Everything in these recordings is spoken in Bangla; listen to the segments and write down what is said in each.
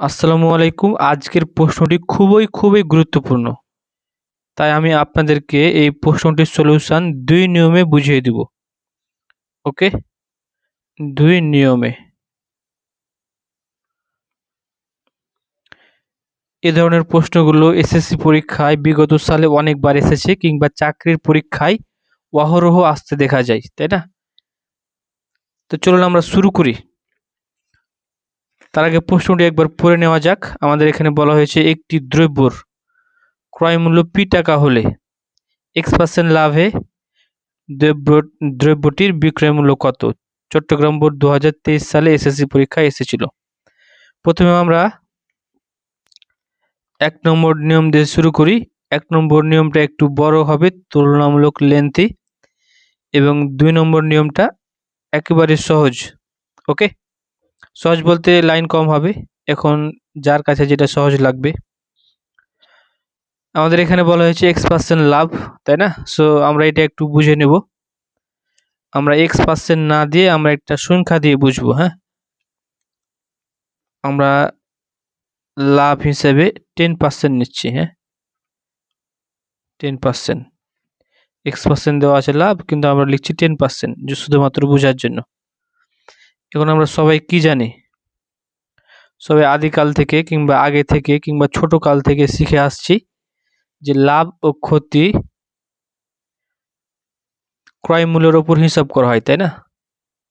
আসসালামু আলাইকুম। আজকের প্রশ্নটি খুবই খুবই গুরুত্বপূর্ণ। তাই আমি আপনাদেরকে এই প্রশ্নটির সলিউশন দুই নিয়মে বুঝিয়ে দিব। ওকে? দুই নিয়মে। এ ধরনের প্রশ্নগুলো এসএসসি পরীক্ষায় বিগত সালে অনেকবার এসেছে কিংবা চাকরির পরীক্ষায় অহরহ আসতে দেখা যায়, তাই না? তো চলুন আমরা শুরু করি। তার আগে প্রশ্নটি একবার পড়ে নেওয়া যাক। আমাদের এখানে বলা হয়েছে, একটি দ্রব্যর ক্রয় মূল্য পি টাকা হলে এক্স পার্সেন্ট লাভে দ্রব্য, দ্রব্যটির বিক্রয় মূল্য কত? চট্টগ্রাম বোর্ড দু হাজার তেইশ সালে এসএসসি পরীক্ষায় এসেছিল। প্রথমে আমরা এক নম্বর নিয়ম দিয়ে শুরু করি। এক নম্বর নিয়মটা একটু বড় হবে, তুলনামূলক লেন্থি এবং দুই নম্বর নিয়মটা একেবারে সহজ। ওকে সহজ বলতে লাইন কম হবে। এখন যার কাছে যেটা সহজ লাগবে। আমাদের এখানে বলা হয়েছে এক্স পার্সেন্ট লাভ, তাই না? সো আমরা এটা একটু বুঝে নেব। আমরা এক্স পার্সেন্ট না দিয়ে আমরা একটা সংখ্যা দিয়ে বুঝব হ্যাঁ? আমরা লাভ হিসেবে টেন পার্সেন্ট নিচ্ছি হ্যাঁ? টেন পার্সেন্ট এক্স পার্সেন্ট দেওয়া আছে লাভ, কিন্তু আমরা লিখছি টেন পার্সেন্ট শুধুমাত্র বোঝার জন্য। এখন আমরা সবাই কি জানি? সবাই আদিকাল থেকে কিংবা আগে থেকে কিংবা ছোট কাল থেকে শিখে আসছি যে লাভ ও ক্ষতি ক্রয় মূল্যের ওপর হিসাব করা হয়, তাই না?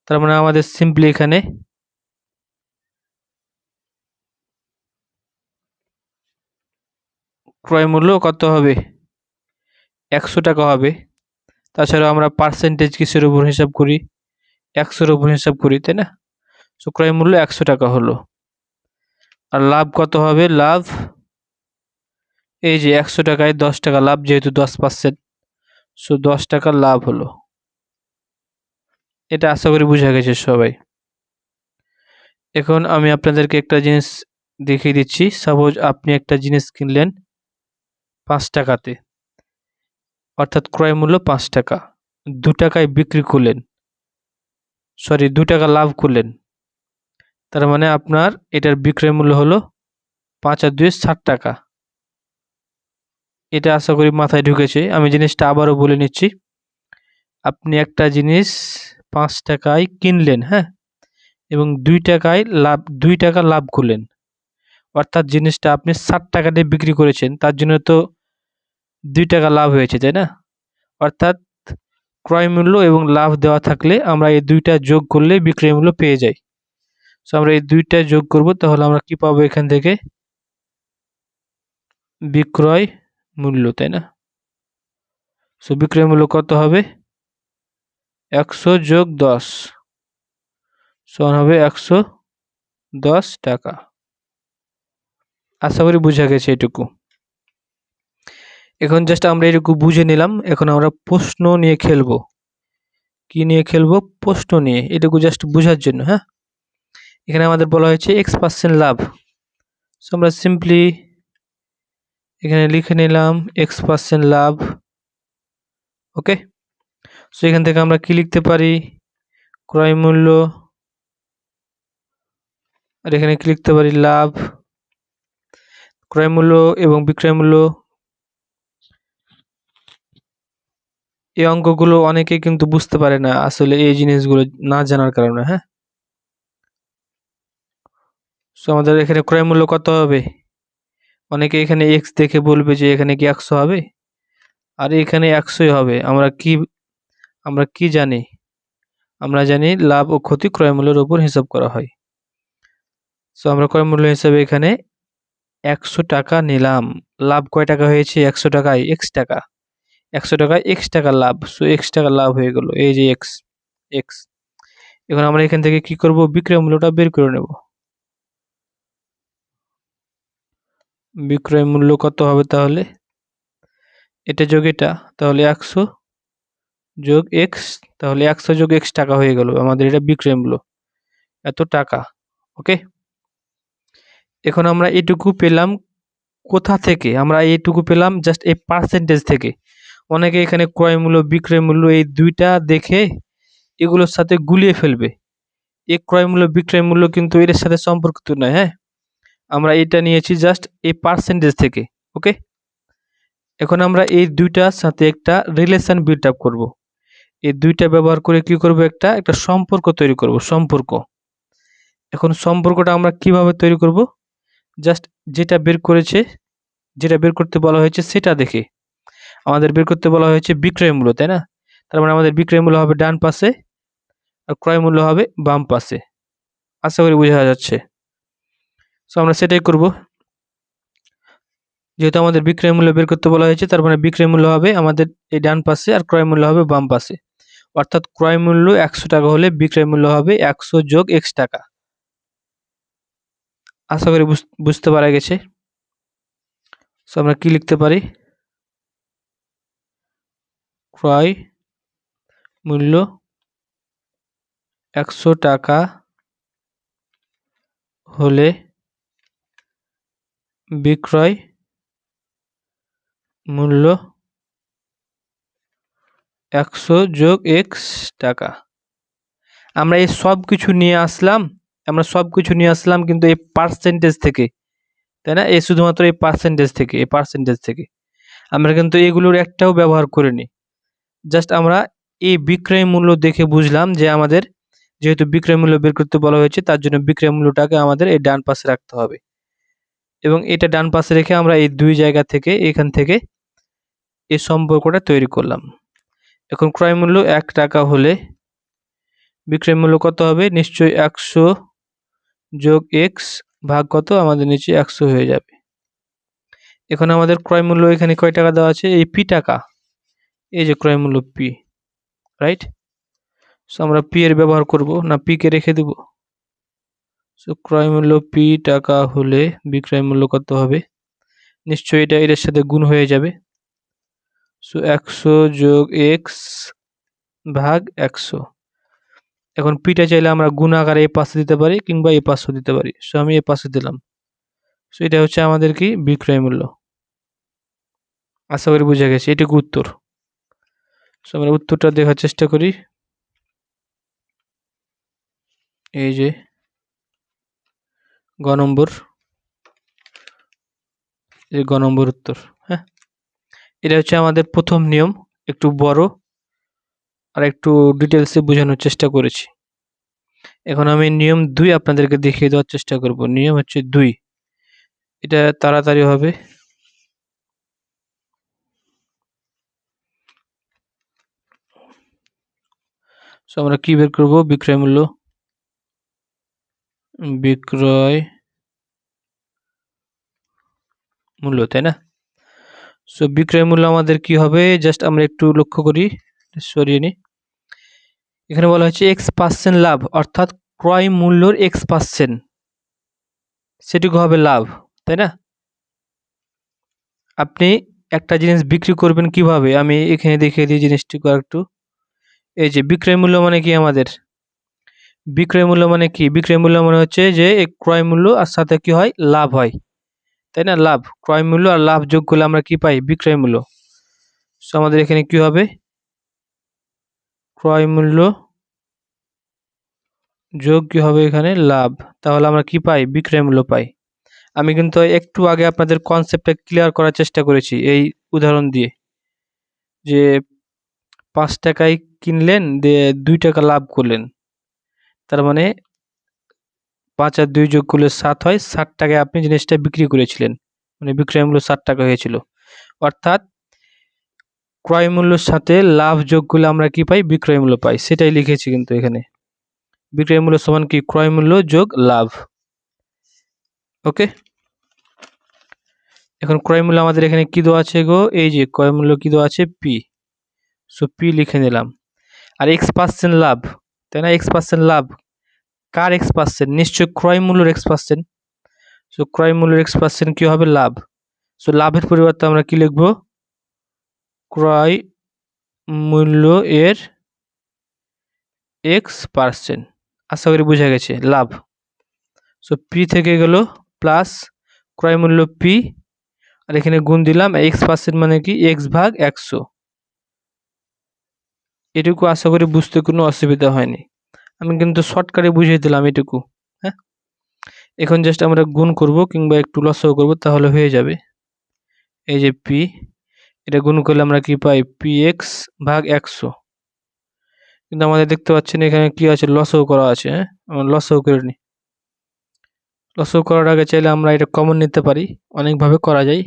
তার মানে আমাদের সিম্পলি এখানে ক্রয় মূল্য কত হবে? একশো টাকা হবে। তাছাড়া আমরা পার্সেন্টেজ কিসের উপর হিসাব করি? একশোর উপর হিসাব করি, তাই না? সো ক্রয় মূল্য একশো টাকা হলো। আর লাভ কত হবে? লাভ, এই যে একশো টাকায় দশ টাকা, লাভ যেহেতু দশ পার্সেন্ট সো দশ টাকা লাভ হলো। এটা আশা করি বোঝা গেছে সবাই। এখন আমি আপনাদেরকে একটা জিনিস দেখিয়ে দিচ্ছি। সাপোজ আপনি একটা জিনিস কিনলেন পাঁচ টাকাতে, অর্থাৎ ক্রয় মূল্য পাঁচ টাকা, দু টাকায় বিক্রি করলেন। সরি, দু টাকা লাভ করলেন। তার মানে আপনার এটার বিক্রয় মূল্য হলো পাঁচ আর দুই ষাট টাকা। এটা আশা করি মাথায় ঢুকেছে। আমি জিনিসটা আবারও বলে নিচ্ছি। আপনি একটা জিনিস পাঁচ টাকায় কিনলেন হ্যাঁ? এবং দুই টাকায় লাভ, দুই টাকা লাভ করলেন। অর্থাৎ জিনিসটা আপনি ষাট টাকা দিয়ে বিক্রি করেছেন, তার জন্য তো দুই টাকা লাভ হয়েছে, তাই না? অর্থাৎ ক্রয় মূল্য এবং লাভ দেওয়া থাকলে আমরা এই দুইটা যোগ করলে বিক্রয় মূল্য পেয়ে যাই। সো আমরা এই দুইটা যোগ করব, তাহলে আমরা কি পাবো এখান থেকে? বিক্রয় মূল্য, তাই না? সো বিক্রয় মূল্য কত হবে? একশো যোগ দশ। সমান হবে একশো দশ টাকা। আশা করি বোঝা গেছে এটুকু। এখন জাস্ট আমরা এটুকু বুঝে নিলাম, এখন আমরা প্রশ্ন নিয়ে খেলব। কি নিয়ে খেলব? প্রশ্ন নিয়ে, এটুকু জাস্ট বোঝার জন্য হ্যাঁ? এখানে আমাদের বলা হয়েছে এক্স পার্সেন্ট লাভ। সো আমরা সিম্পলি এখানে লিখে নিলাম এক্স পার্সেন্ট লাভ ওকে সো এখান থেকে আমরা কি লিখতে পারি? ক্রয় মূল্য, আর এখানে কি লিখতে পারি? লাভ। ক্রয় মূল্য এবং বিক্রয় মূল্য এই অঙ্কগুলো অনেকে কিন্তু বুঝতে পারে না আসলে এই জিনিসগুলো না জানার কারণে হ্যাঁ? সো আমাদের এখানে ক্রয় মূল্য কত হবে? অনেকে এখানে এক্স দেখে বলবে যে এখানে কি একশো হবে? আর এখানে একশোই হবে। আমরা কি আমরা কি জানি? আমরা জানি লাভ ও ক্ষতি ক্রয় মূল্যের উপর হিসাব করা হয়। সো আমরা ক্রয় মূল্য হিসাবে এখানে একশো টাকা নিলাম। লাভ কয় টাকা হয়েছে? একশো টাকায় এক্স টাকা। একশো টাকায় এক্স টাকা লাভ। সো এক্স টাকা লাভ হয়ে গেল। এই যে এক্স এক্স এখন আমরা এখান থেকে কি করব? বিক্রয় মূল্যটা বের করে নেব। বিক্রয় মূল্য কত হবে তাহলে? এটা যোগ এটা, তাহলে একশো যোগ এক্স তাহলে একশো যোগ এক্স টাকা হয়ে গেল। আমাদের এটা বিক্রয় মূল্য এত টাকা ওকে এখন আমরা এটুকু পেলাম কোথা থেকে? আমরা এইটুকু পেলাম জাস্ট এই পার্সেন্টেজ থেকে। অনেকে এখানে ক্রয় মূল্য, বিক্রয় মূল্য এই দুইটা দেখে এগুলোর সাথে গুলিয়ে ফেলবে। এই ক্রয় মূল্য, বিক্রয় মূল্য কিন্তু এর সাথে সম্পর্কিত নয় হ্যাঁ? আমরা এটা নিয়েছি জাস্ট এই পার্সেন্টেজ থেকে ওকে এখন আমরা এই দুইটার সাথে একটা রিলেশন বিল্ড আপ করব। এই দুইটা ব্যবহার করে কি করব একটা একটা সম্পর্ক তৈরি করব, সম্পর্ক। এখন সম্পর্কটা আমরা কীভাবে তৈরি করব? জাস্ট যেটা বের করেছে, যেটা বের করতে বলা হয়েছে সেটা দেখে। আমাদের বের করতে বলা হয়েছে বিক্রয় মূল্য, তাই না? তার মানে আমাদের বিক্রয় মূল্য হবে ডান পাশে আর ক্রয় মূল্য হবে বাম পাশে। আশা করি বোঝা যাচ্ছে। সো আমরা সেটাই করব। যেহেতু আমাদের বিক্রয় মূল্য বের করতে বলা হয়েছে, তার মানে বিক্রয় মূল্য হবে আমাদের এই ডান পাশে আর ক্রয় মূল্য হবে বাম পাশে। অর্থাৎ ক্রয় মূল্য একশো টাকা হলে বিক্রয় মূল্য হবে একশো যোগ এক্স টাকা। আশা করি বুঝতে পারা গেছে। সো আমরা কি লিখতে পারি? ক্রয় মূল্য একশো টাকা হলে বিক্রয় মূল্য একশো যোগ এক্স টাকা। আমরা এই সব কিছু নিয়ে আসলাম, আমরা সব কিছু নিয়ে আসলাম কিন্তু এই পার্সেন্টেজ থেকে, তাই না? এই শুধুমাত্র এই পার্সেন্টেজ থেকে, এই পার্সেন্টেজ থেকে। আমরা কিন্তু এগুলোর একটাও ব্যবহার করিনি। জাস্ট আমরা এই বিক্রয় মূল্য দেখে বুঝলাম যে আমাদের যেহেতু বিক্রয় মূল্য বের করতে বলা হয়েছে, তার জন্য বিক্রয় মূল্যটাকে আমাদের এই ডান পাশে রাখতে হবে। এবং এটা ডান পাশে রেখে আমরা এই দুই জায়গা থেকে, এখান থেকে এই সম্পর্কটা তৈরি করলাম। এখন ক্রয় মূল্য এক টাকা হলে বিক্রয় মূল্য কত হবে? নিশ্চয়ই একশো যোগ এক্স ভাগ কত? আমাদের নিচে একশো হয়ে যাবে। এখন আমাদের ক্রয় মূল্য এখানে কয় টাকা দেওয়া আছে? এই পি টাকা। এই যে ক্রয় মূল্য পি রাইট সো আমরা পি এর ব্যবহার করব, না পি কে রেখে দেব? সো ক্রয় মূল্য পি টাকা হলে বিক্রয় মূল্য কত হবে? নিশ্চয়ই এটা এর সাথে গুণ হয়ে যাবে। সো একশো যোগ এক্স ভাগ একশো। এখন পিটা চাইলে আমরা গুণ আকারে এ পাশে দিতে পারি কিংবা এ পাশে দিতে পারি। সো আমি এ পাশে দিলাম। সো এটা হচ্ছে আমাদের কি? বিক্রয় মূল্য। আশা করি বুঝে গেছে। এটুকু উত্তর। সো আমরা উত্তরটা দেখার চেষ্টা করি। এই যে, গ নম্বর। এই গ নম্বর উত্তর হ্যাঁ? এটা হচ্ছে আমাদের প্রথম নিয়ম, একটু বড় আর একটু ডিটেলসে বোঝানোর চেষ্টা করেছি। এখন আমি নিয়ম দুই আপনাদেরকে দেখিয়ে দেওয়ার চেষ্টা করব। নিয়ম হচ্ছে দুই। এটা তাড়াতাড়ি হবে। সো আমরা কি বের করব? বিক্রয় মূল্য। বিক্রয় মূল্য, তাই না? সো বিক্রয় মূল্য আমাদের কি হবে? জাস্ট আমরা একটু লক্ষ্য করি, সরিয়ে নিই। এখানে বলা হচ্ছে এক্স পার্সেন্ট লাভ, অর্থাৎ ক্রয় মূল্যর এক্স পার্সেন্ট সেটুকু হবে লাভ, তাই না? আপনি একটা জিনিস বিক্রি করবেন কীভাবে? আমি এখানে দেখিয়ে দিই জিনিসটুকু একটু এই যে বিক্রয় মূল্য মানে কি আমাদের? বিক্রয় মূল্য মানে কি? বিক্রয় মূল্য মানে হচ্ছে যে এই ক্রয় মূল্য আর সাথে কি হয়? লাভ হয়। তাই না? লাভ। ক্রয় মূল্য আর লাভ যোগ করলে আমরা কি পাই? বিক্রয় মূল্য। সো আমাদের এখানে কি হবে? ক্রয় মূল্য যোগ কি হবে এখানে? লাভ। তাহলে আমরা কি পাই? বিক্রয় মূল্য পাই। আমি কিন্তু একটু আগে আপনাদের কনসেপ্টটা ক্লিয়ার করার চেষ্টা করেছি, এই উদাহরণ দিয়ে। যে পাঁচ টাকায় কিনলেন, দিয়ে দুই টাকা লাভ করলেন। তার মানে পাঁচ আর দুই যোগ করলে সাত হয়। ষাট টাকায় আপনি জিনিসটা বিক্রি করেছিলেন। মানে বিক্রয় মূল্য ষাট টাকা হয়েছিল। অর্থাৎ ক্রয় মূল্যের সাথে লাভ যোগ করলে আমরা কি পাই? বিক্রয় মূল্য পাই। সেটাই লিখেছি কিন্তু এখানে। বিক্রয় মূল্য সমান কি? ক্রয় মূল্য যোগ লাভ। ওকে? এখন ক্রয় মূল্য আমাদের এখানে কি দেওয়া আছে গো? এই যে ক্রয় মূল্য কি দেওয়া আছে? পি। সো পি লিখে নিলাম। আর এক্স পার্সেন্ট লাভ, তাই না? এক্স পার্সেন্ট লাভ। কার এক্স পার্সেন্ট নিশ্চয় ক্রয় মূল্যের এক্স পার্সেন্ট সো ক্রয় মূল্যের এক্স পার্সেন্ট কী হবে? লাভ। সো লাভের পরিবর্তে আমরা কি লিখব? ক্রয় মূল্য এর এক্স পার্সেন্ট আশা করি বোঝা গেছে। লাভ। সো পি থেকে গেল প্লাস ক্রয় মূল্য পি আর এখানে গুণ দিলাম এক্স পার্সেন্ট মানে কি? এক্স ভাগ একশো। এটুকু আশা করি বুঝতে কোনো অসুবিধা হয়নি। আমি কিন্তু শর্টকাটে বুঝিয়ে দিলাম এটুকু হ্যাঁ? এখন জাস্ট আমরা গুণ করব কিংবা একটু লসও করব তাহলে হয়ে যাবে। এই যে পি এটা গুণ করলে আমরা কি পাই? পি এক্স ভাগ একশো। কিন্তু আমাদের দেখতে পাচ্ছেন এখানে কি আছে? লসও করা আছে হ্যাঁ? আমরা লসও করে নিই লসও করার আগে চাইলে আমরা এটা কমন নিতে পারি। অনেকভাবে করা যায়।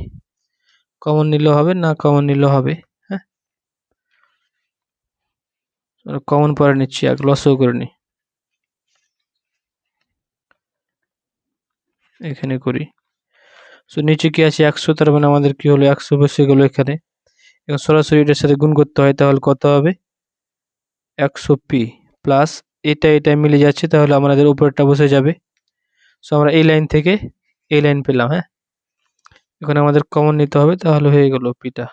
কমন নিলেও হবে, না কমন নিলেও হবে হ্যাঁ কমন পরে নিচ্ছি, এক লসও করে নিই এখানে করি। সো নিচে কি আছে একশো? তার মানে আমাদের কি হলো? একশো বসে গেলো এখানে। এবং সরাসরি এটার সাথে গুণ করতে হয়, তাহলে কত হবে? একশো পি প্লাস এটা এটা মিলে যাচ্ছে, তাহলে আমাদের উপরেরটা বসে যাবে। সো আমরা এই লাইন থেকে এই লাইন পেলাম হ্যাঁ? এখন আমাদের কমন নিতে হবে, তাহলে হয়ে গেল পিটা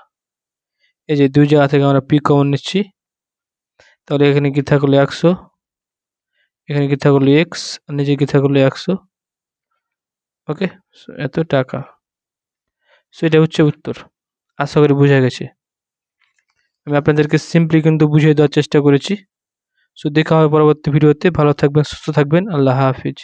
এই যে দুই জায়গা থেকে আমরা পি কমন নিচ্ছি। তাহলে এখানে কি থাকল একশো? এখানে কি থাকল এক্স আর নিচে কি থাকল একশো? ওকে এত টাকা। সো এটা হচ্ছে উত্তর। আশা করি বোঝা গেছে। আমি আপনাদেরকে সিম্পলি কিন্তু বুঝিয়ে দেওয়ার চেষ্টা করেছি। সো দেখা হবে পরবর্তী ভিডিওতে। ভালো থাকবেন, সুস্থ থাকবেন। আল্লাহ হাফিজ।